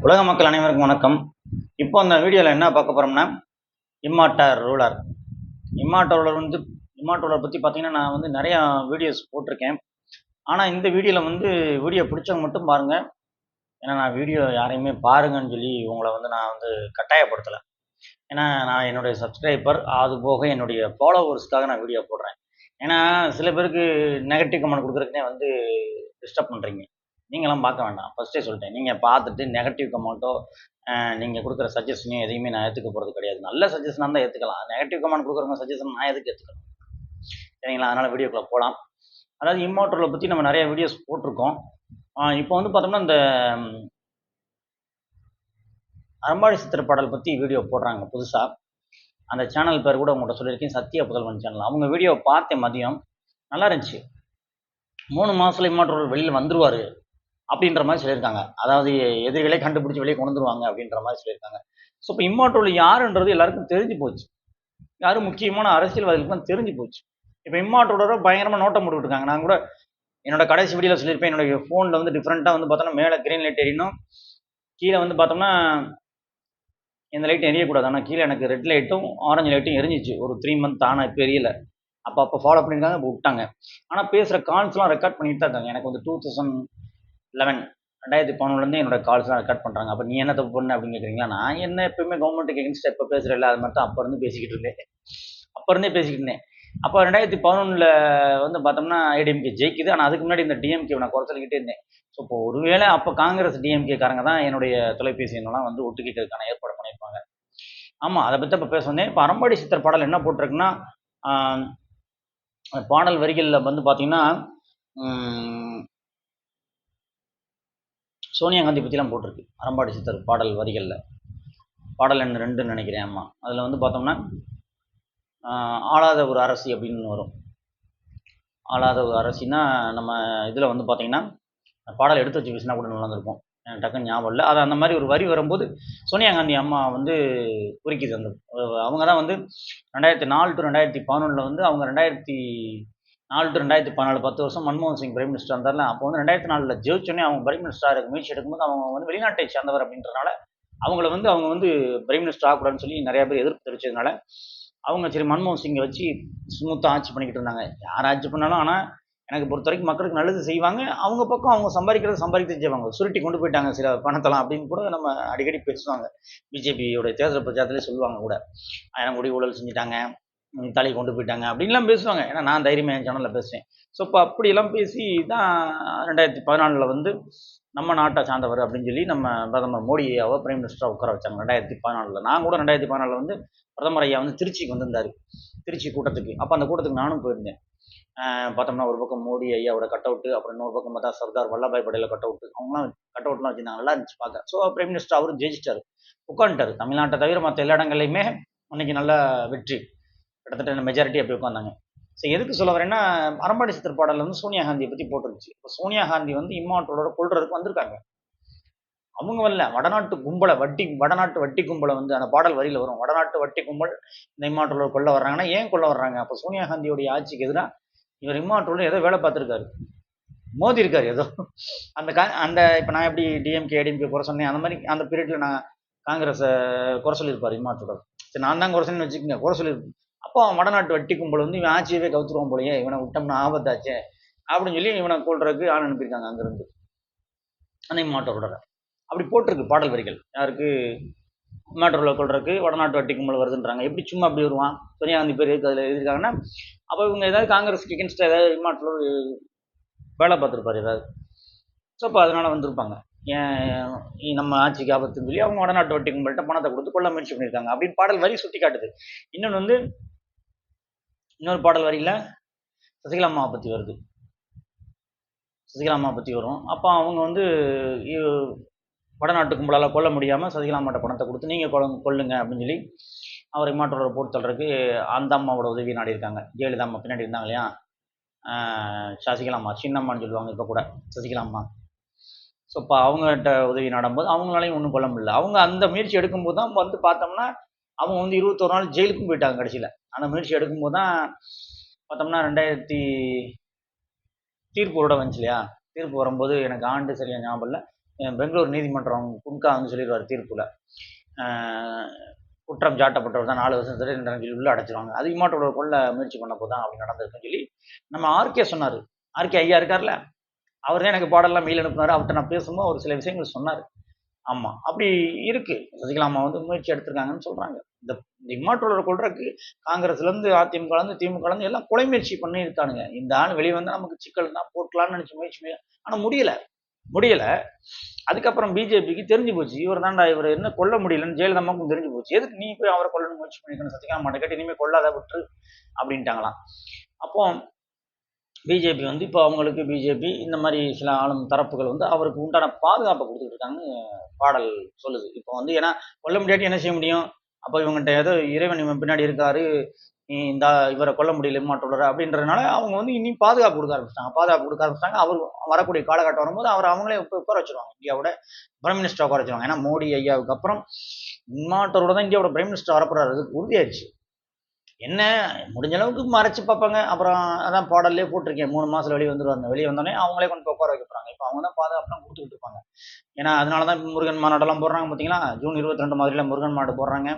உலக மக்கள் அனைவருக்கும் வணக்கம். இப்போ அந்த வீடியோவில் என்ன பார்க்க போகிறோம்னா இம்மாட்டார் ரூலர். இம்மாட்டார் ரூலர் வந்து இம்மாட்டார் ரூலர் பற்றி பார்த்தீங்கன்னா நான் வந்து நிறையா வீடியோஸ் போட்டிருக்கேன். ஆனால் இந்த வீடியோவில் வந்து வீடியோ பிடிச்சவங்க மட்டும் பாருங்கள் ஏன்னா நான் வீடியோ யாரையுமே பாருங்கன்னு சொல்லி உங்களை வந்து நான் வந்து கட்டாயப்படுத்தலை. ஏன்னா நான் என்னுடைய சப்ஸ்கிரைபர் அது போக என்னுடைய ஃபாலோவர்ஸ்க்காக நான் வீடியோ போடுறேன். ஏன்னா சில பேருக்கு நெகட்டிவ் கமெண்ட் கொடுக்குறதுக்குனே வந்து டிஸ்டர்ப் பண்ணுறீங்க நீங்களாம் பார்க்க வேண்டாம். ஃபஸ்ட்டே சொல்லிட்டேன். நீங்கள் பார்த்துட்டு நெகட்டிவ் கமெண்ட்டோ நீங்கள் கொடுக்குற சஜஷனையும் எதையுமே நான் ஏற்றுக்க போகிறது கிடையாது. நல்ல சஜஷனாக தான் ஏற்றுக்கலாம் நெகட்டிவ் கமெண்ட் கொடுக்குறவங்க சஜஷன் நான் எதுக்கு ஏற்றுக்கணும் சரிங்களா? அதனால் வீடியோக்குள்ளே போகலாம் அதாவது இம்மோட்டரில் பற்றி நம்ம நிறைய வீடியோஸ் போட்டிருக்கோம். இப்போ வந்து பார்த்தோம்னா இந்த ம், சித்திர பாடல் பற்றி வீடியோ போடுறாங்க புதுசாக அந்த சேனல் பேர் கூட உங்கள்கிட்ட சொல்லியிருக்கேன். சத்யா புதல்வன் சேனல் அவங்க வீடியோ பார்த்தேன் மதியம் நல்லா இருந்துச்சு. மூணு மாதத்துல இம்மாற்றோர் வெளியில் வந்துருவார். அப்படின்ற மாதிரி சொல்லியிருக்காங்க. அதாவது எதிரிகளை கண்டுபிடிச்சி வெளியே கொண்டு வந்துருவாங்க அப்படின்ற மாதிரி சொல்லியிருக்காங்க. ஸோ இப்போ இம்மாட்டோல் யாருன்றது எல்லாருக்கும் தெரிஞ்சு போச்சு. யாரும் முக்கியமான அரசியல்வாதிகளுக்கும் தெரிஞ்சு போச்சு. இப்போ இம்மாட்டோட பயங்கரமாக நோட்டம் போட்டுக்கிட்டு நான் கூட என்னோட கடைசி வீடியோவில் சொல்லியிருப்பேன். என்னோட ஃபோனில் வந்து டிஃப்ரெண்ட்டாக வந்து பார்த்தோம்னா மேலே க்ரீன் லைட் எரியணும். கீழே வந்து பார்த்தோம்னா இந்த லைட் எரியக்கூடாது. ஆனால் கீழே எனக்கு ரெட் லைட்டும் ஆரஞ்சு லைட்டும் எரிஞ்சிச்சு. ஒரு த்ரீ மந்த் ஆனால் இப்போ எரியல. அப்போ அப்போ ஃபாலோ பண்ணியிருக்காங்க இப்போ விட்டாங்க. ஆனால் பேசுகிற கால்ஸ்லாம் ரெக்கார்ட் பண்ணிட்டு தான் இருக்காங்க. எனக்கு வந்து டூ தௌசண்ட் லெவன் ரெண்டாயிரத்தி பதினொன்றுலேருந்து என்னோட கால்ஸ்லாம் ரெக்கார்ட் பண்ணுறாங்க அப்போ நீ என்ன தப்பு பண்ண அப்படின்னு கேட்குறீங்களா நான் என்ன எப்பவுமே கவர்மெண்ட்டுக்கு எகென்ஸ்ட் எப்போ இல்லை அது மட்டும் அப்போ இருந்து பேசிக்கிட்டு இருந்தேன். அப்போ இருந்தே பேசிக்கிட்டு இருந்தேன். அப்போ ரெண்டாயிரத்தி பதினொன்றில் வந்து பார்த்தோம்னா ஐடிஎம்கே ஜெயிக்குது. ஆனால் அதுக்கு முன்னாடி இந்த டிஎம்கே நான் குறைச்சிக்கிட்டே இருந்தேன். ஸோ இப்போ ஒருவேளை அப்போ காங்கிரஸ் டிஎம்கே காரங்க தான் என்னுடைய தொலைபேசி எண்ணெல்லாம் வந்து ஒட்டு கேட்கறதுக்கான ஏற்பாடு பண்ணியிருப்பாங்க. ஆமாம் அதை பற்றி இப்போ பேச வந்தேன். இப்போ அரம்பாடி சித்தர் பாடல் என்ன போட்டிருக்குன்னா பாடல் வரிகளில் வந்து பார்த்தீங்கன்னா சோனியா காந்தி பற்றிலாம் போட்டிருக்கு. அறம்பாடி சித்தர் பாடல் வரிகளில். பாடல் எண் ரெண்டுன்னு நினைக்கிறேன் அம்மா. அதில் வந்து பார்த்தோம்னா ஆளாத ஒரு அரசி அப்படின்னு வரும். ஆளாத ஒரு அரசினா நம்ம இதில் வந்து பார்த்திங்கன்னா பாடல் எடுத்து வச்சு பேசினா கூட நல்லா இருக்கும் எனக்கு டக்குன்னு ஞாபகம் இல்லை. அது அந்த மாதிரி ஒரு வரி வரும்போது சோனியா காந்தி அம்மா வந்து குறிக்குது அந்த அவங்க தான் வந்து ரெண்டாயிரத்தி நாலு டு ரெண்டாயிரத்தி பதினொன்றில் வந்து அவங்க ரெண்டாயிரத்தி நாலு டு ரெண்டாயிரத்தி பதினாலு பத்து வருஷம் மன்மோகன் சிங் பிரைம் மினிஸ்டர் இருந்தார்ல அப்போ வந்து ரெண்டாயிரத்தி நாலில் ஜெயிச்சோடனே அவங்க பிரைம் மினிஸ்டராக முயற்சி எடுக்கும்போது அவங்க வந்து வெளிநாட்டை சேர்ந்தவர் அப்படின்றனால அவங்கள வந்து அவங்க வந்து பிரைம் மினிஸ்டர் ஆகக்கூடாதுன்னு சொல்லி நிறைய பேர் எதிர்ப்பு தெரிவிச்சதுனால அவங்க சரி மன்மோகன் சிங்கை வச்சு ஸ்மூத்தாக ஆட்சி பண்ணிக்கிட்டு இருந்தாங்க. யார் ஆட்சி பண்ணாலும் ஆனால் எனக்கு பொறுத்த வரைக்கும் மக்களுக்கு நல்லது செய்வாங்க. அவங்க பக்கம் அவங்க சம்பாதிக்கிறத சம்பாதிக்கிறது செய்வாங்க. சுருட்டி கொண்டு போயிட்டாங்க சில பணத்தெல்லாம் அப்படின்னு கூட நம்ம அடிக்கடி பேசுவாங்க. பிஜேபியோட தேர்தல் பிரச்சாரத்திலே சொல்லுவாங்க கூட. ஆயிரங்குடி ஊழல் செஞ்சுட்டாங்க. ம், தலை கொண்டு போயிட்டாங்க. அப்படின்லாம் பேசுவாங்க. ஏன்னா நான் தைரியமாக என் சேனலில் பேசுவேன் ஸோ இப்போ அப்படியெல்லாம் பேசி தான் ரெண்டாயிரத்தி பதினாலில் வந்து நம்ம நாட்டை சார்ந்தவர் அப்படின்னு சொல்லி நம்ம பிரதமர் மோடியாவை பிரைம் மினிஸ்டராக உட்கார வச்சாங்க ரெண்டாயிரத்தி பதினாலில். நான் கூட ரெண்டாயிரத்தி பதினாலில் வந்து பிரதமர் ஐயா வந்து திருச்சிக்கு வந்திருந்தார். திருச்சி கூட்டத்துக்கு. அப்போ அந்த கூட்டத்துக்கு நானும் போயிருந்தேன். பார்த்தோம்னா ஒரு பக்கம் மோடி ஐயாவோட கட் அவுட்டு அப்புறம் இன்னொரு பக்கம் பார்த்தா சர்தார் வல்லபாய் படேல கட் அவுட்டு அவங்களாம் கட் அவுட்லாம் வச்சுருந்தாங்க நல்லா இருந்துச்சு பார்க்க. ஸோ பிரைம் மினிஸ்டர் அவரும் ஜெயிச்சிட்டாரு. உட்காந்துட்டார். தமிழ்நாட்டை தவிர மற்ற எல்லா இடங்கள்லையுமே அன்னைக்கு நல்ல வெற்றி. கிட்டத்தட்ட மெஜாரிட்டி அப்படி உட்காந்தாங்க ஸோ எதுக்கு சொல்ல வரேன்னா அரம்பாடி சித்தர் பாடலில் வந்து சோனியா காந்தியை பற்றி போட்டுருந்துச்சு. இப்போ சோனியா காந்தி வந்து இம்மாட்டோட கொள்றதுக்கு வந்திருக்காங்க. அவங்க வரல. வடநாட்டு கும்பலை வட்டி வடநாட்டு வட்டி கும்பலை வந்து அந்த பாடல் வரியில் வரும். வடநாட்டு வட்டி கும்பல் இந்த இம்மாட்டோட கொள்ள வர்றாங்கன்னா ஏன் கொள்ள வர்றாங்க? அப்போ சோனியா காந்தியோடைய ஆட்சிக்கு எதிராக இவர் இம்மாட்டோட ஏதோ வேலை பார்த்துருக்காரு. மோதி இருக்காரு ஏதோ. அந்த கா அந்த இப்போ நான் எப்படி டிஎம்கே ஏடிஎம்கே குறை சொன்னேன்? அந்த மாதிரி அந்த பீரியடில் நான் காங்கிரஸை குறை சொல்லியிருப்பார் இம்மாட்டோட. சரி நான் தான் குறை சொன்னேன்னு வச்சுக்கோங்க. குறை சொல்லியிருப்பேன் அப்போ அவன் வடநாட்டு வட்டி கும்பல் வந்து இவன் ஆட்சியவே கவுத்துருவான் போலயே இவனை விட்டோம்னா ஆபத்தாச்சே அப்படின்னு சொல்லி இவனை கொள்றதுக்கு ஆள் அனுப்பியிருக்காங்க அங்கிருந்து. அந்த இம்மாட்டோட அப்படி போட்டிருக்கு பாடல் வரிகள். யாருக்கு? மேட்டரில் கொள்றதுக்கு வடநாட்டு வட்டி கும்பல் வருதுன்றாங்க. எப்படி சும்மா அப்படி வருவான்? சோனியா காந்தி பேர் எதுக்கு அதில் எழுதியிருக்காங்கன்னா அப்போ இவங்க ஏதாவது காங்கிரஸ் எகென்ஸ்டாக ஏதாவது இம்மாட்டோட வேலை பார்த்துருப்பாரு ஏதாவது. ஸோ அப்போ அதனால் வந்திருப்பாங்க. ஏன் நம்ம ஆட்சிக்கு ஆபத்துன்னு சொல்லி அவங்க வடநாட்டு வட்டி கும்பல்கிட்ட பணத்தை கொடுத்து கொள்ள முயற்சி பண்ணியிருக்காங்க. அப்படின்னு பாடல் வரி சுட்டி காட்டுது இன்னொன்று வந்து இன்னொரு பாடல் வரியில் சசிகலா அம்மாவை பற்றி வருது. சசிகலா அம்மா பற்றி வரும். அப்போ அவங்க வந்து வடநாட்டு கும்பலால் கொல்ல முடியாமல் சசிகலா அம்மாட்ட பணத்தை கொடுத்து நீங்கள் கொல கொல்லுங்க அப்படின்னு சொல்லி அவர் இம்மாற்றோட போட்டு தள்ளுறதுக்கு அந்த அம்மாவோட உதவி நாடி இருக்காங்க ஜெயலலிதா அம்மா பின்னாடி இருந்தாங்க இல்லையா? சசிகலாமா சசிகலா அம்மா சின்னம்மான்னு சொல்லுவாங்க இப்போ கூட சசிகலா அம்மா. ஸோ இப்போ அவங்ககிட்ட உதவி நாடும்போது அவங்களாலையும் ஒன்றும் கொல்ல முடியல. அவங்க அந்த முயற்சி எடுக்கும்போது தான் வந்து பார்த்தோம்னா அவங்க வந்து இருபத்தொரு நாள் ஜெயிலுக்கும் போயிட்டாங்க கடைசியில். அந்த முயற்சி எடுக்கும்போது தான் பார்த்தோம்னா ரெண்டாயிரத்தி தீர்ப்பு வந்துச்சு இல்லையா தீர்ப்பு வரும்போது எனக்கு ஆண்டு சரியாக ஞாபகம் இல்லை. பெங்களூர் நீதிமன்றம் குன்கா வந்து சொல்லிடுவார் தீர்ப்பில். குற்றம் சாட்டப்பட்டவர் தான் நாலு வருஷம் சிறை சொல்லி உள்ள அடைச்சிருவாங்க. அது மாட்டோட கொள்ள முயற்சி பண்ண போதான் அப்படி நடந்திருக்குன்னு சொல்லி நம்ம ஆர்கே சொன்னார். ஆர்கே ஐயா இருக்கார்ல? அவர் தான் எனக்கு பாடலாம் மெயில் அனுப்புனார். அவர்கிட்ட நான் பேசும்போது அவர் சில விஷயங்கள் சொன்னார். ஆமாம் அப்படி இருக்குது சசிகலா அம்மா வந்து முயற்சி எடுத்திருக்காங்கன்னு சொல்கிறாங்க இந்த இம்மாற்றோட கொள்றதுக்கு காங்கிரஸ்லேருந்து அதிமுகலேருந்து திமுகலேருந்து எல்லாம் கொலை முயற்சி பண்ணியிருக்கானுங்க. இந்த ஆள் வெளியே வந்து நமக்கு சிக்கல் தான் போட்டலான்னு நினச்சி முயற்சி ஆனால் முடியலை. முடியலை. அதுக்கப்புறம் பிஜேபிக்கு தெரிஞ்சு போச்சு. இவர் தான்டா இவர் என்ன கொல்ல முடியலன்னு ஜெயலலிதாமாக்கும் தெரிஞ்சு போச்சு. எதுக்கு நீ போய் அவரை கொல்லணும் முயற்சி பண்ணிக்கணும் சசிகலா மாட்டை கேட்டு இனிமேல் கொல்லாத விட்டுரு அப்படின்ட்டாங்களாம். அப்போ பிஜேபி வந்து இப்போ அவங்களுக்கு பிஜேபி இந்த மாதிரி சில ஆளும் தரப்புகள் வந்து அவருக்கு உண்டான பாதுகாப்பை கொடுத்துட்டு இருக்காங்கன்னு பாடல் சொல்லுது. இப்போ வந்து ஏன்னா கொல்ல முடியாட்டி என்ன செய்ய முடியும்? அப்போ இவங்ககிட்ட ஏதோ இறைவன் இவன் பின்னாடி இருக்காரு. நீ இந்த இவரை கொல்ல முடியல மாட்டுள்ளார் அப்படின்றதுனால அவங்க வந்து இனி பாதுகாப்பு கொடுக்க ஆரம்பிச்சிட்டாங்க. பாதுகாப்பு கொடுக்க ஆரம்பிச்சிட்டாங்க. அவர் வரக்கூடிய காலகட்டம் வரும்போது அவர் அவங்களே உட்கா- உட்கார வச்சிருவாங்க. இந்தியாவோட பிரைம் மினிஸ்டர் உட்கார வச்சிருவாங்க. ஏன்னா மோடி ஐயாவுக்கு அப்புறம் இம்மாட்டரோட தான் இந்தியாவோட பிரைம் மினிஸ்டர் வரப்போறாரு. அது என்ன? முடிஞ்ச அளவுக்கு மறைச்சு பார்ப்பாங்க. அப்புறம் அதான் பாடல்லே போட்டிருக்கேன். மூணு மாசத்துல வெளியே வந்துருவாங்க வெளியே வந்தோடனே அவங்களே கொண்டு போய் உட்கார வைக்க இப்போ அவங்க தான் பாதுகாப்புலாம் கொடுத்துக்கிட்டு இருப்பாங்க. ஏன்னா அதனால தான் முருகன் மாநாடெல்லாம் போடுறாங்க பார்த்தீங்களா ஜூன் இருபத்தி ரெண்டு மாதிரிலாம் முருகன் மாடு போடுறாங்க.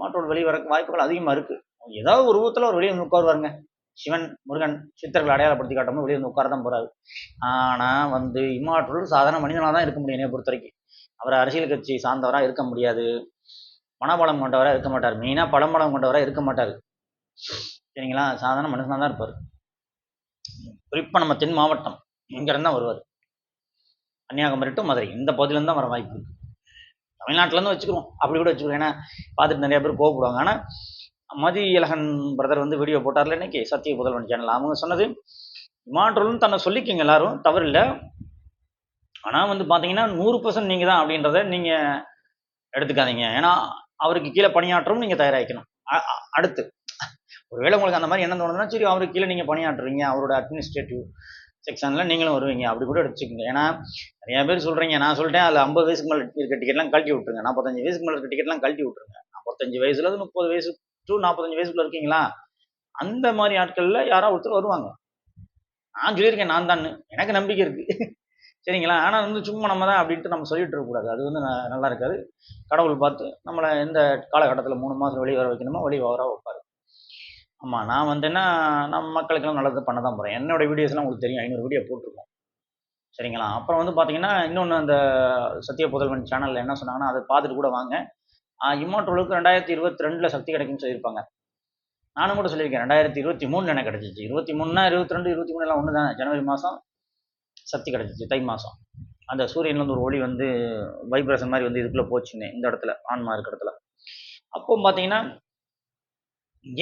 மாட்டோட வெளியே வர வாய்ப்புகள் அதிகமாக இருக்கு. ஏதாவது ஒரு ரூபத்தில் ஒரு வெளியே வந்து உட்காருவாருங்க. சிவன் முருகன் சித்தர்கள் அடையாளப்படுத்தி காட்டாமல் வெளியே வந்து உட்கார தான் போறாரு. ஆனால் வந்து இம்மாற்றோடு சாதாரண மனிதனாக தான் இருக்க முடியும் என்னை பொறுத்த வரைக்கும் அவர் அரசியல் கட்சி சார்ந்தவராக இருக்க முடியாது. மனபலம் கொண்டவராக இருக்க மாட்டார். மெயினாக பழம்பலம் கொண்டவராக இருக்க மாட்டார். சரிங்களா? சாதாரண மனுஷனாக தான் இருப்பார். குறிப்பாக நம்ம தென் மாவட்டம் இங்கேருந்து தான் வருவார். கன்னியாகுமரி டு மதுரை. இந்த பகுதியிலேருந்து தான் வர வாய்ப்பு இருக்குது தமிழ்நாட்டிலேருந்து வச்சுக்கிறோம். அப்படி கூட வச்சுக்கிறோம். ஏன்னா பார்த்துட்டு நிறைய பேர் கோவப்படுவாங்க. ஆனால் மதி இலகன் பிரதர் வந்து வீடியோ போட்டார்ல இன்னைக்கு சத்திய புதல்வன் சேனல் அவங்க சொன்னது இமாற்றலும் தன்னை சொல்லிக்கிங்க எல்லாரும். தவறு இல்லை. ஆனால் வந்து பார்த்தீங்கன்னா நூறு பர்சன்ட் நீங்கள் தான் அப்படின்றத நீங்கள் எடுத்துக்காதீங்க. ஏன்னா அவருக்கு கீழே பணியாற்றவும் நீங்கள் தயாராகிக்கணும். அடுத்து. ஒருவேளை உங்களுக்கு அந்த மாதிரி என்ன தோணுதுன்னா சரி அவருக்கு கீழே நீங்கள் பணியாற்றுறீங்க அவரோட அட்மினிஸ்ட்ரேட்டிவ் செக்ஷனில் நீங்களும் வருவீங்க. அப்படி கூட எடுத்துக்கோங்க. ஏன்னா நிறைய பேர் சொல்கிறீங்க நான் சொல்லிட்டேன் அதில் ஐம்பது வயசுக்கு மேலே இருக்க டிக்கெட்லாம் கழட்டி விட்ருங்க நாற்பத்தஞ்சு வயசுக்கு மேலே இருக்க டிக்கெட்லாம் கழட்டி விட்ருங்க நாற்பத்தஞ்சு வயசுலேருந்து முப்பது வயசு டு நாற்பத்தஞ்சு வயசுக்குள்ள இருக்கீங்களா? அந்த மாதிரி ஆட்களில் யாரோ ஒருத்தர் வருவாங்க. நான் சொல்லியிருக்கேன் நான் தான். எனக்கு நம்பிக்கை இருக்குது சரிங்களா? ஆனால் வந்து சும்மா நம்ம தான் அப்படின்ட்டு நம்ம சொல்லிட்டு இருக்கக்கூடாது அது வந்து நல்லா இருக்காது. கடவுள் பார்த்து நம்மளை எந்த காலகட்டத்தில் மூணு மாதம் வெளியே வர வைக்கணுமோ வெளியே வர வைப்பார். ஆமாம் நான் வந்து என்ன நம்ம மக்களுக்கெல்லாம் நல்லது பண்ண தான் போகிறேன் என்னோட வீடியோஸ்லாம் உங்களுக்கு தெரியும். ஐநூறு வீடியோ போட்டிருக்கோம். சரிங்களா? அப்புறம் வந்து பார்த்தீங்கன்னா இன்னொன்று அந்த சத்திய புதல்வன் சேனலில் என்ன சொன்னாங்கன்னா அதை பார்த்துட்டு கூட வாங்க. இம்மோட்டோலுக்கு ரெண்டாயிரத்தி இருபத்தி ரெண்டில் சக்தி கிடைக்கும்னு சொல்லியிருப்பாங்க. நானும் கூட சொல்லியிருக்கேன். ரெண்டாயிரத்தி இருபத்தி மூணு எனக்கு கிடச்சிச்சு. இருபத்தி மூணுனா இருபத்தி ரெண்டு இருபத்தி மூணு எல்லாம் ஒன்று தானே ஜனவரி மாதம் சக்தி கிடச்சிச்சு தை மாதம் அந்த சூரியன்லேருந்து ஒரு ஒளி வந்து வைப்ரேஷன் மாதிரி வந்து இதுக்குள்ளே போச்சுன்னு இந்த இடத்துல ஆன்மா இருக்க இடத்துல. அப்போ பார்த்தீங்கன்னா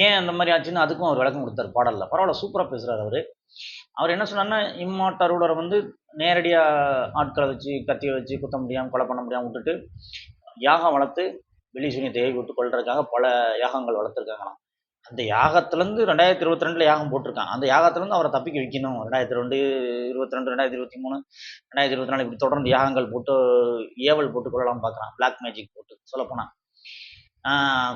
ஏன் அந்த மாதிரி ஆச்சுன்னு அதுக்கும் அவர் விளக்கம் கொடுத்தாரு பாடலில். பரவாயில்ல சூப்பராக பேசுகிறார் அவர். அவர் என்ன சொன்னார்னா இம்மாட்டரோட வந்து நேரடியாக ஆட்களை வச்சு கத்தியை வச்சு குத்த முடியாமல் கொலை பண்ண முடியாமல் விட்டுட்டு யாகம் வளர்த்து வெளி சூனியத்தை ஏவி விட்டு கொள்றதுக்காக பல யாகங்கள் வளர்த்துருக்காங்களாம். அந்த யாகத்துலேருந்து ரெண்டாயிரத்தி இருபத்தி ரெண்டில் யாகம் போட்டிருக்கான் அந்த யாகத்துலேருந்து அவரை தப்பிக்க வைக்கணும். ரெண்டாயிரத்தி ரெண்டு இருபத்தி ரெண்டு ரெண்டாயிரத்தி இருபத்தி மூணு ரெண்டாயிரத்தி இருபத்தி நாலு இப்படி தொடர்ந்து யாகங்கள் போட்டு ஏவல் போட்டு கொள்ளலாம் பார்க்குறான் பிளாக் மேஜிக் போட்டு சொல்லப்போனால்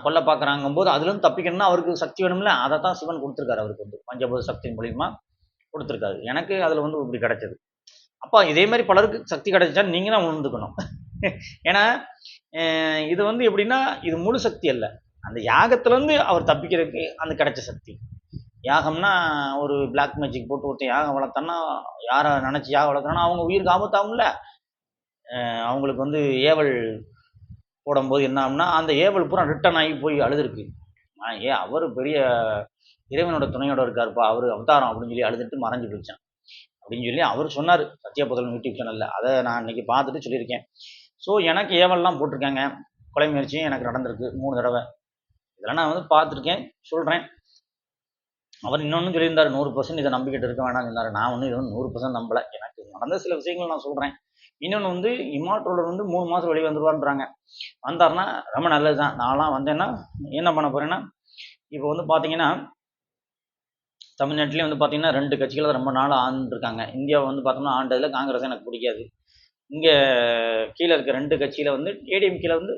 கொல்ல பார்க்குறாங்கும்போது அதுலேருந்து தப்பிக்கணும்னா அவருக்கு சக்தி வேணும்ல. அதை தான் சிவன் கொடுத்துருக்காரு அவருக்கு வந்து. பஞ்சபூத சக்தியின் மூலியமா கொடுத்துருக்காரு. எனக்கு அதில் வந்து இப்படி கிடைச்சது. அப்போ இதே மாதிரி பலருக்கு சக்தி கிடைச்சா நீங்கள் தான் உணர்ந்துக்கணும். ஏன்னா இது வந்து எப்படின்னா இது முழு சக்தி அல்ல. அந்த யாகத்துலேருந்து அவர் தப்பிக்கிறதுக்கு அந்த கிடைச்ச சக்தி. யாகம்னா ஒரு பிளாக் மேஜிக் போட்டு ஒருத்தன் யாகம் வளர்த்தான்னா யாரை நினச்சி யாகம் வளர்க்குறான்னா அவங்க உயிருக்கு ஆபத்தாகும்ல. அவங்களுக்கு வந்து ஏவல் போடும்போது என்ன ஆகும்னா அந்த ஏவல் பூரா ரிட்டர்ன் ஆகி போய் அழுதுருக்கு. ஆ, ஏ அவர் பெரிய இறைவனோட துணையோட இருக்காருப்பா அவர் அவதாரம் அப்படின்னு சொல்லி அழுதுட்டு மறைஞ்சு போயிடுச்சான். அப்படின்னு சொல்லி அவர் சொன்னார் சத்யபுதலன் யூடியூப் சேனலில் அதை நான் இன்னைக்கு பார்த்துட்டு சொல்லியிருக்கேன். ஸோ எனக்கு ஏவல்லாம் போட்டிருக்காங்க. கொலை முயற்சியும் எனக்கு நடந்திருக்கு மூணு தடவை. இதெல்லாம் நான் வந்து பார்த்துருக்கேன் சொல்கிறேன் அவர் இன்னொன்று சொல்லியிருந்தார் நூறு பர்சன்ட் இதை நம்பிக்கிட்டு இருக்க வேணாம்னு சொன்னார். நான் ஒன்றும் இது வந்து நூறு பர்சன்ட் நம்பலை. எனக்கு நடந்த சில விஷயங்கள் நான் சொல்கிறேன் இன்னொன்று வந்து இமாற்றோலர் வந்து மூணு மாதம் வெளியே வந்துருவான்றாங்க வந்தாருன்னா ரொம்ப நல்லது தான் நான்லாம் வந்தேன்னா என்ன பண்ண போகிறேன்னா இப்போ வந்து பார்த்தீங்கன்னா தமிழ்நாட்டிலே வந்து பார்த்தீங்கன்னா ரெண்டு கட்சிகள் ரொம்ப நாள் ஆண்டுருக்காங்க. இந்தியாவை வந்து பார்த்தோம்னா ஆண்டதில் காங்கிரஸ் எனக்கு பிடிக்காது. இங்கே கீழே இருக்க ரெண்டு கட்சியில் வந்து ஏடிஎம்கேல வந்து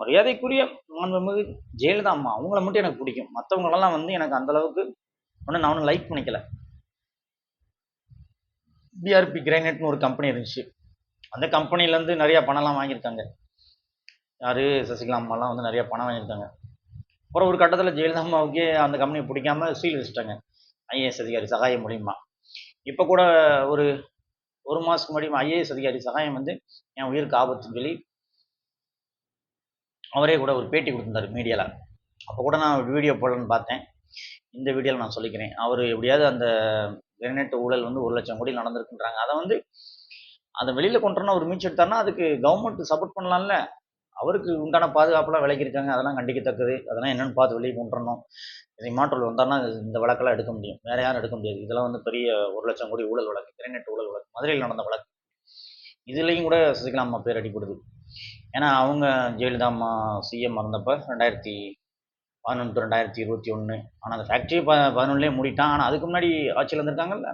மரியாதைக்குரிய மாண்புமிகு ஜெயலலிதா அம்மா அவங்கள மட்டும் எனக்கு பிடிக்கும். மற்றவங்களெல்லாம் வந்து எனக்கு அந்த அளவுக்கு ஒன்றும் நான் ஒன்றும் லைக் பண்ணிக்கல. பிஆர்பி கிரானைட்னு ஒரு கம்பெனி இருந்துச்சு. அந்த கம்பெனிலேருந்து நிறையா பணம்லாம் வாங்கியிருக்காங்க. யார்? சசிகலா அம்மாலாம் வந்து நிறையா பணம் வாங்கியிருக்காங்க. அப்புறம் ஒரு கட்டத்தில் ஜெயலலிதா அம்மாவுக்கே அந்த கம்பெனியை பிடிக்காம சீல் வச்சுட்டாங்க ஐஏஎஸ் அதிகாரி சகாயம் மூலியமா. இப்போ கூட ஒரு ஒரு மாதத்துக்கு முன்னாடி ஐஏஎஸ் அதிகாரி சகாயம் வந்து என் உயிருக்கு ஆபத்துன்னு சொல்லி அவரே கூட ஒரு பேட்டி கொடுத்துருந்தாரு மீடியாவில் அப்போ கூட நான் வீடியோ போடலான்னு பார்த்தேன். இந்த வீடியோவில் நான் சொல்லிக்கிறேன். அவர் எப்படியாவது அந்த கிரனேட் ஊழல் வந்து ஒரு லட்சம் கோடி நடந்திருக்குன்றாங்க. அதை வந்து அதை வெளியில் கொண்டுனா ஒரு மீச்சு எடுத்தாருன்னா அதுக்கு கவர்மெண்ட் சப்போர்ட் பண்ணலாம்ல. அவருக்கு உண்டான பாதுகாப்புலாம் விளக்கியிருக்காங்க அதெல்லாம் கண்டிக்கத்தக்கது. அதெல்லாம் என்னென்னு பார்த்து வெளியே கொண்டு வரணும். இதை மாற்றல் வந்தாருன்னா இந்த வழக்கெல்லாம் எடுக்க முடியும். வேறு யாரும் எடுக்க முடியாது. இதெல்லாம் வந்து பெரிய ஒரு லட்சம் கோடி ஊழல் வழக்கு. கிரனேட் ஊழல் வழக்கு. மதுரையில் நடந்த வழக்கு. இதுலேயும் கூட சசிகலா அம்மா பேர் அடிப்படுது ஏன்னா அவங்க ஜெயலலிதா அம்மா சிஎம் இருந்தப்போ ரெண்டாயிரத்தி பதினொன்று ரெண்டாயிரத்தி இருபத்தி ஒன்று ஆனால் அந்த ஃபேக்ட்ரி ப பதினொன்றுலேயே மூடிட்டான். ஆனால் அதுக்கு முன்னாடி ஆட்சியில் இருந்திருக்காங்கல்ல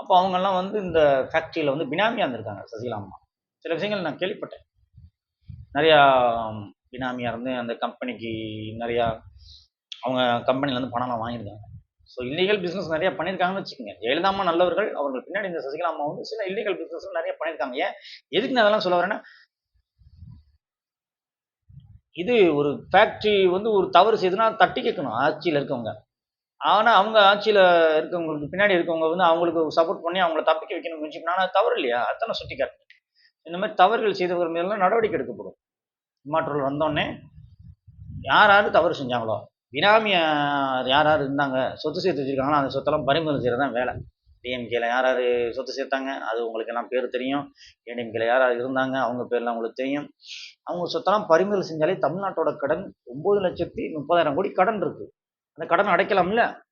அப்போ அவங்கெல்லாம் வந்து இந்த ஃபேக்ட்ரியில் வந்து பினாமியாக இருந்திருக்காங்க சசிகலா அம்மா. சில விஷயங்கள் நான் கேள்விப்பட்டேன். நிறையா பினாமியாக இருந்து அந்த கம்பெனிக்கு நிறையா அவங்க கம்பெனிலேருந்து பணம்லாம் வாங்கியிருக்காங்க ஸோ இல்லீகல் பிஸ்னஸ் நிறைய பண்ணியிருக்காங்கன்னு வச்சுக்கோங்க. ஜெயலலிதா அம்மா நல்லவர்கள் அவர்கள் பின்னாடி இந்த சசிகலா அம்மா வந்து சில இல்லீகல் பிஸ்னஸ் நிறைய பண்ணியிருக்காங்க. ஏன்? எதுக்கு நான் அதெல்லாம் சொல்ல வரேன்னா இது ஒரு ஃபேக்ட்ரி வந்து ஒரு தவறு செய்யுதுன்னா தட்டி கேட்கணும் ஆட்சியில் இருக்கவங்க. ஆனால் அவங்க ஆட்சியில் இருக்கவங்களுக்கு பின்னாடி இருக்கவங்க வந்து அவங்களுக்கு சப்போர்ட் பண்ணி அவங்கள தப்பிக்க வைக்கணும் முயற்சி தவறு இல்லையா? அத்தனை சுட்டி காட்டணும் இந்த மாதிரி தவறுகள் செய்தவர் மேலாம் நடவடிக்கை எடுக்கப்படும். மாற்றல் வந்தோடனே யார் யார் தவறு செஞ்சாங்களோ பினாமியார் யார் யார் இருந்தாங்க சொத்து சேர்த்து வச்சுருக்காங்களோ அந்த சொத்தெல்லாம் பறிமுதல் செய்கிறது தான் வேலை. டிஎம்கேல யார் யார் சொத்து சேர்த்தாங்க? அது உங்களுக்கு எல்லாம் பேர் தெரியும். ஏடிஎம்கேல யார் யார் இருந்தாங்க? அவங்க பேர்லாம் உங்களுக்கு தெரியும். அவங்க சொத்தெல்லாம் பறிமுதல் செஞ்சாலே தமிழ்நாட்டோட கடன் ஒம்பது லட்சத்தி முப்பதாயிரம் கோடி கடன் இருக்கு. அந்த கடன் அடைக்கலாம்ல?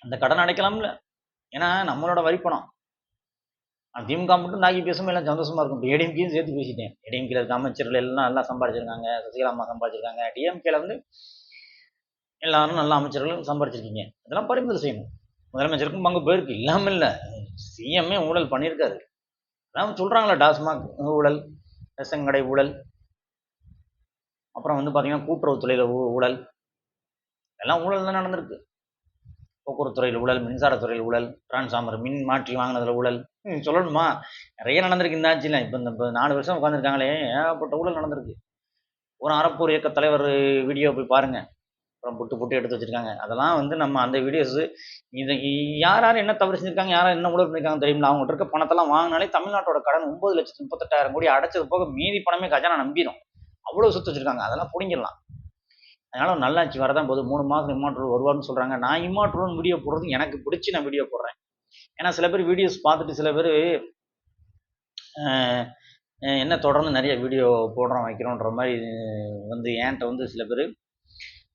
அந்த கடன் அடைக்கலாம்ல. ஏன்னா நம்மளோட வரிப்பணம் திமுக மட்டும் நாக்கி பேசும் எல்லாம் சந்தோஷமா இருக்கும். இப்போ ஏடிஎம்கேயும் சேர்த்து பேசிட்டேன். ஏடிஎம்கேல இருக்க அமைச்சர்கள் எல்லாம் நல்லா சம்பாதிச்சிருக்காங்க. சசிகலா அம்மா சம்பாதிச்சிருக்காங்க டிஎம்கேல வந்து எல்லாரும் நல்ல அமைச்சர்களும் சம்பாதிச்சிருக்கீங்க. இதெல்லாம் பறிமுதல் செய்யணும். முதலமைச்சருக்கும் பங்கு போயிருக்கு. இல்லாமல் இல்லை. சிஎம்ஏ ஊழல் பண்ணியிருக்காரு. அதான் சொல்கிறாங்களே டாஸ்மாக் ஊழல் ரசங்கடை ஊழல். அப்புறம் வந்து பார்த்தீங்கன்னா கூட்டுறவுத்துறையில் ஊழல். எல்லாம் ஊழல் தான் நடந்திருக்கு. போக்குவரத்துறையில் ஊழல் மின்சாரத்துறையில் ஊழல் டிரான்ஸ்ஃபார்மர் மின் மாற்றி வாங்கினதில் ஊழல். சொல்லணுமா? நிறைய நடந்திருக்கு இந்த ஆட்சியில். இப்போ இந்த இப்போ நாலு வருஷம் உட்காந்துருக்காங்களே ஏகப்பட்ட ஊழல் நடந்திருக்கு. ஒரு அறப்பூர் இயக்க தலைவர் வீடியோ போய் பாருங்கள் அப்புறம் புட்டு புட்டு எடுத்து வச்சுருக்காங்க. அதெல்லாம் வந்து நம்ம அந்த வீடியோஸு இதை யார் யார் என்ன தவறு செஞ்சுருக்காங்க யார் என்ன உடல் பண்ணியிருக்காங்க தெரியுமில்ல. அவங்கள்ட்ட இருக்க பணத்தெல்லாம் வாங்கினாலே தமிழ்நாட்டோட கடன் ஒம்பது லட்சத்து முப்பத்தெட்டாயிரம் கோடி அடைச்சது போக மீதி பணமே கஜானா நம்பிடும் அவ்வளோ சொத்து வச்சுருக்காங்க. அதெல்லாம் பிடிங்கிடலாம். அதனால் நல்லாச்சு வரதான் போது மூணு மாதம் இம்மாற்றூர் வருவார்னு சொல்கிறாங்க நான் இம்மாற்றூர்னு வீடியோ போடுறது எனக்கு பிடிச்சி நான் வீடியோ போடுறேன். ஏன்னா சில பேர் வீடியோஸ் பார்த்துட்டு சில பேர் என்ன தொடர்ந்து நிறைய வீடியோ போடுறோம் வைக்கிறோன்ற மாதிரி வந்து என்கிட்ட வந்து சில பேர்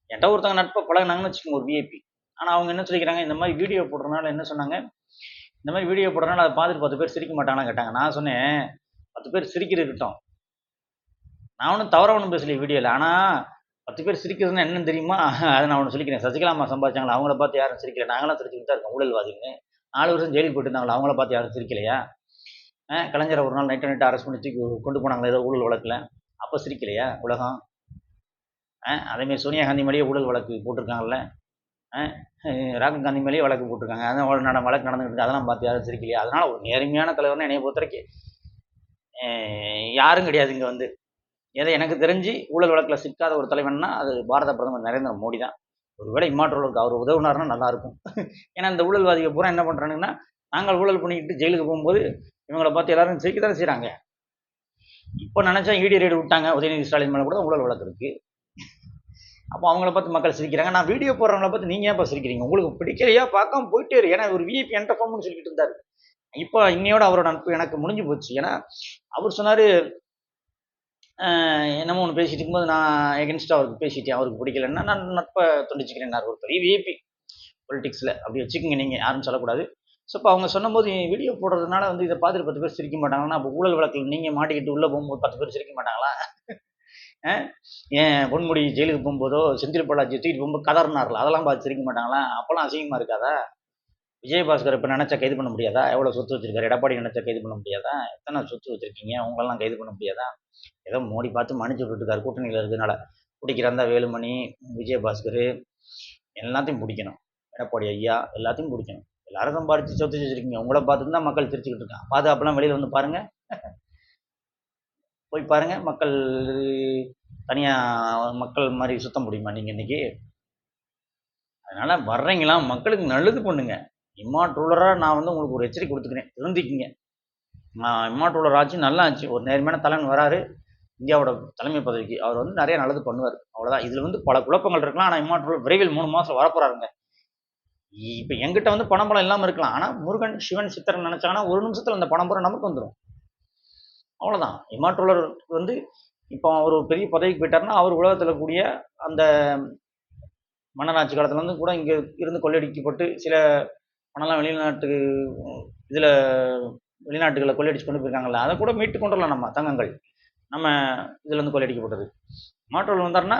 என்கிட்ட ஒருத்தவங்க நட்பை பழகினாங்கன்னு வச்சுக்கோங்க ஒரு விஐபி ஆனால் அவங்க என்ன சொல்லிக்கிறாங்க இந்த மாதிரி வீடியோ போடுறதுனால என்ன சொன்னாங்க? இந்த மாதிரி வீடியோ போடுறதுனால அதை பார்த்துட்டு பத்து பேர் சிரிக்க மாட்டாங்கன்னு கேட்டாங்க. நான் சொன்னேன் பத்து பேர் சிரிக்கிறதுக்கிட்டோம் நான் ஒன்றும் தவற ஒன்றும் பேசலையே வீடியோவில் ஆனால் பத்து பேர் சிரிக்கிறதுனா என்னன்னு தெரியுமா? அதை நான் ஒன்று சொல்லிக்கிறேன். சசிகலாமா சம்பாதிச்சாங்களா? அவங்கள பார்த்து யாரும் சிரிக்கல. நாங்களாம் சிரிச்சுக்கிட்டு தான் இருக்கோம் ஊழல்வாதிங்க நாலு வருஷம் ஜெயிலுக்கு போயிட்டு இருந்தாங்களா? அவங்கள பார்த்து யாரும் சிரிக்கலையா? கலைஞரை ஒரு நாள் நைட்டு நைட்டு அரெஸ்ட் பண்ணி தூக்கி கொண்டு போனாங்களே? ஏதோ ஊழல் வழக்கில். அப்போ சிரிக்கலையா உலகம்? அதேமாரி சோனியா காந்தி மேலேயே ஊழல் வழக்கு போட்டிருக்காங்கல்ல ராகுல் காந்தி மேலேயே வழக்கு போட்டிருக்காங்க. அதான் நட வழக்கு நடந்துகிட்டு அதெல்லாம் பார்த்து யாரும் சிரிக்கலையா? அதனால் ஒரு நேர்மையான தலைவர்னு என்னைய பொறுத்தவரைக்கும் யாரும் கிடையாது இங்கே வந்து. ஏதோ எனக்கு தெரிஞ்சு ஊழல் வழக்கில் சிக்காத ஒரு தலைவன்னா அது பாரத பிரதமர் நரேந்திர மோடி தான். ஒருவேளை இம்மாற்றோருக்கு அவர் உதவுனார்னா நல்லாயிருக்கும். ஏன்னா இந்த ஊழல்வாதிகள் பூரா என்ன பண்ணுறானுங்கன்னா நாங்கள் ஊழல் பண்ணிக்கிட்டு ஜெயிலுக்கு போகும்போது இவங்களை பார்த்து எல்லாரும் சிரிக்க தானே செய்கிறாங்க இப்போ நினச்சா ஈடி ரேடு விட்டாங்க. உதயநிதி ஸ்டாலின் மேலே கூட ஊழல் வழக்கு இருக்குது அப்போ அவங்கள பார்த்து மக்கள் சிரிக்கிறாங்க. நான் வீடியோ போடுறவங்கள பார்த்து நீங்கள் ஏன் சிரிக்கிறீங்க? உங்களுக்கு பிடிக்கலையா? பார்க்காம போயிட்டே ஏன்னா ஒரு விஐபி என்கிட்ட ஃபோன் சொல்லிட்டு இருந்தார். இப்போ இன்னையோட அவரோட நட்பு எனக்கு முடிஞ்சு போச்சு. ஏன்னா அவர் சொன்னார் என்னமோ ஒன்று பேசிட்டு இருக்கும்போது நான் எகென்ஸ்டாக அவருக்கு பேசிட்டேன். அவருக்கு பிடிக்கலன்னா நான் நட்பை துண்டிச்சுக்கிறேன் ஒரு பெரிய விஐபி பொலிட்டிக்ஸில் அப்படி வச்சுக்கோங்க. நீங்கள் யாரும் சொல்லக்கூடாது. ஸோ இப்போ அவங்க சொன்னபோது வீடியோ போடுறதுனால வந்து இதை பார்த்துட்டு பத்து பேர் சிரிக்க மாட்டாங்கன்னா அப்போ ஊழல் வழக்கில் நீங்கள் மாட்டிக்கிட்டு உள்ளே போகும்போது பத்து பேர் சிரிக்க மாட்டாங்களா? ஏன் பொன்முடி ஜெயிலுக்கு போகும்போதோ செந்தில் பாலாஜி தூக்கிட்டு போகும்போது கதர்னார்ல அதெல்லாம் பார்த்து சிரிக்க மாட்டாங்களா? அப்போல்லாம் அசிங்கமாக இருக்காதா? விஜயபாஸ்கர் இப்போ நினச்சா கைது பண்ண முடியாதா? எவ்வளோ சொத்து வச்சிருக்காரு? எடப்பாடி நினச்சா கைது பண்ண முடியாதா? எத்தனை சொத்து வச்சுருக்கீங்க? உங்களெல்லாம் கைது பண்ண முடியாதா? ஏதோ மோடி பார்த்து மன்னிச்சு விட்டுருக்காரு கூட்டணியில் இருக்கிறதுனால பிடிக்கிறாந்தா வேலுமணி விஜயபாஸ்கர் எல்லாத்தையும் பிடிக்கணும். எடப்பாடி ஐயா எல்லாத்தையும் பிடிக்கணும். எல்லாரும் சம்பாரிச்சு சொத்து வச்சிருக்கீங்க. உங்களை பார்த்து தான் மக்கள் சிரிச்சுக்கிட்டு இருக்காங்க. பாதுகாப்புலாம் வெளியில் வந்து பாருங்கள் போய் பாருங்க. மக்கள் தனியாக மக்கள் மாதிரி சுத்த முடியுமா நீங்கள் இன்னைக்கு? அதனால வர்றீங்களா? மக்களுக்கு நல்லது பண்ணுங்க. இம்மாட்ருலராக நான் வந்து உங்களுக்கு ஒரு எச்சரிக்கை கொடுத்துக்கிறேன். திருந்திக்கிங்க. நான் இம்மாட்ருலர் ஆச்சு நல்லா ஆச்சு ஒரு நேர்மையான தலைவன் வராரு. இந்தியாவோட தலைமை பதவிக்கு. அவர் வந்து நிறைய நல்லது பண்ணுவார். அவ்வளோதான் இதில் வந்து பல குழப்பங்கள் இருக்கலாம். ஆனால் இம்மாட்ருலர் விரைவில் மூணு மாதம் வரப்போறாருங்க. இப்போ எங்கிட்ட வந்து பணம் பலம் இல்லாமல் இருக்கலாம். ஆனால் முருகன் சிவன் சித்திரன் நினைச்சாங்கன்னா ஒரு நிமிஷத்தில் அந்த பணம் பூரா நமக்கு வந்துடும் அவ்வளோதான் இம்மாட்ருலர் வந்து இப்போ அவர் ஒரு பெரிய பதவிக்கு போயிட்டாருன்னா அவர் உலகத்தில் கூடிய அந்த மன்னராட்சி காலத்துலேருந்து கூட இங்கே இருந்து கொள்ளையடிக்கப்பட்டு சில பணம்லாம் வெளிநாட்டு இதில் வெளிநாட்டுகளை கொள்ளையடிச்சு கொண்டு போயிருக்காங்கல்ல அதை கூட மீட்டு கொண்டு வரலாம் நம்ம தங்கங்கள். நம்ம இதுலேருந்து கொள்ளையடிக்கப்பட்டது மாற்றோல் வந்தாருன்னா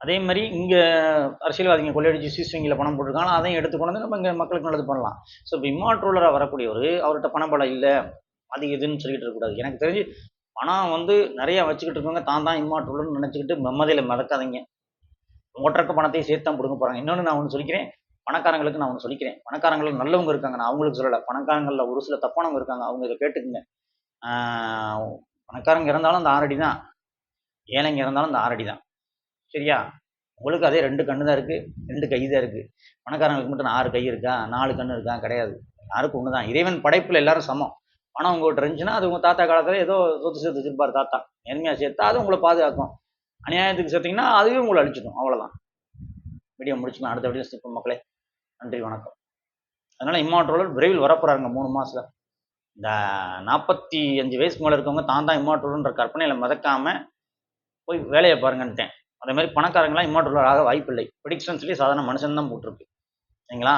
அதே மாதிரி இங்கே அரசியல்வாதிங்க கொள்ளையடிச்சு சீஸ்விங்கில் பணம் போட்டிருக்காங்க அதையும் எடுத்து கொண்டு வந்து நம்ம இங்கே மக்களுக்கு நல்லது பண்ணலாம். ஸோ இப்போ இம்மாட்ரோலராக வரக்கூடியவர் அவர்கிட்ட பணம் பலம் இல்லை. அது இதுன்னு சொல்லிட்டு இருக்கக்கூடாது. எனக்கு தெரிஞ்சு பணம் வந்து நிறைய வச்சுக்கிட்டு இருக்கவங்க தான் தான் இம்மாட்ரோலர்னு நினச்சிக்கிட்டு மெம்மதியில் மிதக்காதீங்க. ஓட்டரக்க பணத்தையும் சேர்த்து தான் கொடுக்க போகிறாங்க இன்னொன்று நான் ஒன்று சொல்லிக்கிறேன். பணக்காரங்களுக்கு நான் ஒன்று சொல்லிக்கிறேன். பணக்காரங்களுக்கு நல்லவங்க இருக்காங்க. நான் அவங்களுக்கு சொல்லலை. பணக்காரங்களில் ஒரு சில தப்பானவங்க இருக்காங்க. அவங்க இதை கேட்டுக்குங்க. பணக்காரங்க இறந்தாலும் அந்த ஆறடி தான். ஏழைங்க இறந்தாலும் அந்த ஆறடி தான். சரியா? உங்களுக்கு அதே ரெண்டு கண்ணு தான் இருக்குது ரெண்டு கை தான் இருக்குது பணக்காரங்களுக்கு மட்டும் ஆறு கை இருக்கா? நாலு கண்ணு இருக்கா? கிடையாது. யாருக்கும் ஒன்று தான் இறைவன் படைப்பில் எல்லாரும் சமம். பணம் உங்கள்கிட்ட இருந்துச்சுன்னா அது உங்கள் தாத்தா காலத்தில் ஏதோ சொத்து சேர்த்து வச்சிருப்பார் தாத்தா. நேர்மையாக சேர்த்தா அது உங்களை பாதுகாக்கும். அநியாயத்துக்கு சேர்த்தீங்கன்னா அதுவே உங்களை அழிச்சிடும். அவ்வளோதான் வீடியோ முடிச்சுக்கலாம். அடுத்த வீடியோ ஸ்டிப் மக்களே. நன்றி வணக்கம். அதனால் இம்மாற்றோலர் விரைவில் வரப்போகிறாங்க மூணு மாதத்தில் இந்த நாற்பத்தி அஞ்சு வயசுக்கு மேலே இருக்கவங்க தான் தான் இம்மாற்றோலன்ற கற்பனையில் மிதக்காமல் போய் வேலையை பாருங்கன்ட்டேன் அதே மாதிரி பணக்காரங்களாம் இம்மாற்றோலர் ஆக வாய்ப்பில்லை. ப்ரிடிக்ஷன் சொல்லி சாதாரண மனுஷன் தான் போட்டிருக்கு. சரிங்களா?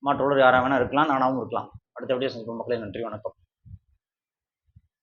இம்மாற்றோலர் யாராக வேணா இருக்கலாம். நானாகவும் இருக்கலாம். அடுத்த வீடியோ சந்திப்போம். மக்களே நன்றி வணக்கம்.